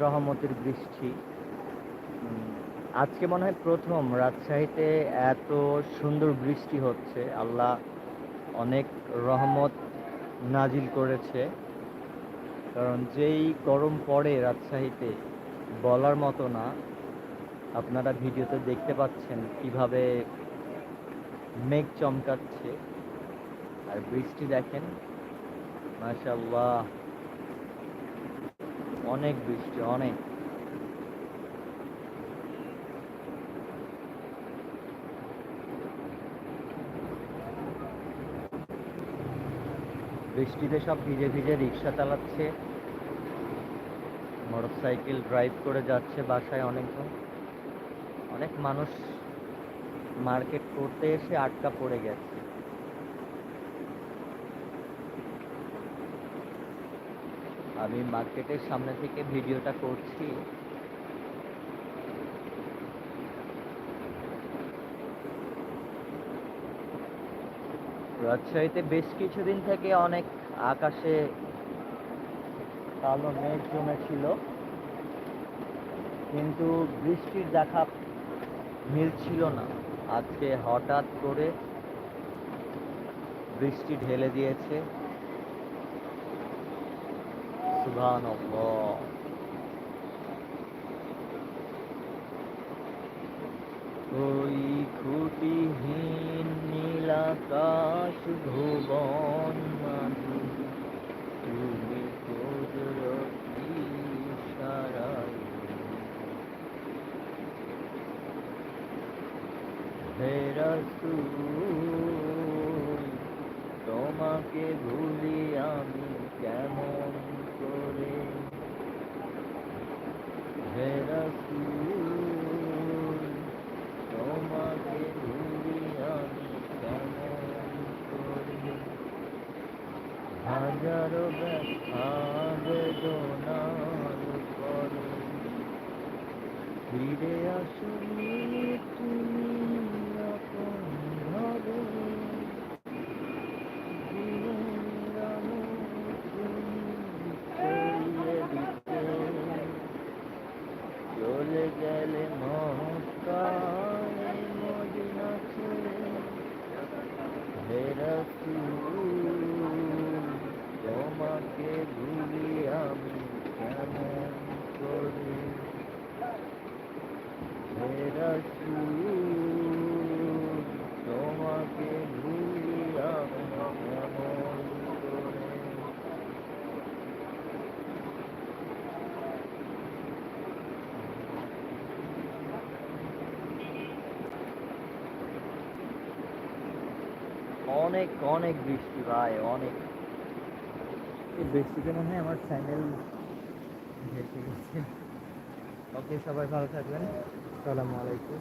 রহমতের বৃষ্টি আজকে মনে হয় প্রথম রাজশাহীতে এত সুন্দর বৃষ্টি হচ্ছে। আল্লাহ অনেক রহমত নাজিল করেছে। কারণ যেই গরম পড়ে রাজশাহীতে বলার মতো না, আপনারা ভিডিওতে দেখতে পাচ্ছেন কীভাবে মেঘ চমকাচ্ছে। আর বৃষ্টি দেখেন, মাশাআল্লাহ। অনেক বৃষ্টি, অনেক। বৃষ্টিতে সব ভিজে ভিজে রিক্সা চালাচ্ছে। মোটর সাইকেল ড্রাইভ করে যাচ্ছে বাসায় অনেকজন। অনেক মানুষ মার্কেট করতে এসে আটকা পড়ে গেছে। আমি মার্কেটের সামনে থেকে ভিডিওটা করছি। রাজশাহীতে বেশ কিছুদিন থেকে অনেক আকাশে কালো মেঘ জমেছিল, কিন্তু বৃষ্টির দেখা মিলছিল না। আজকে হঠাৎ করে বৃষ্টি ঢেলে দিয়েছে। সুবহানাল্লাহ ওই নীলাকাশ ভুবন তুমি তোমাকে ভুলি আমি কেমন করে হে রাসূল তোমাকে ভুলি হাজারো ব্যথা বেদনার পরে ফিরে আসুনি তুমি। চলে গেলে মক্কায় মদিনা ছেড়ে হে তোমাকে ভুলি আমি কেমন করি হে রাসূল তোমাকে ভুলি আমি কেমন করে অনেক অনেক বৃষ্টি ভাই, অনেক। এই বৃষ্টিতে মনে হয় আমার চ্যানেল ওকে সবাই ভালো থাকবেন। আসসালামু আলাইকুম।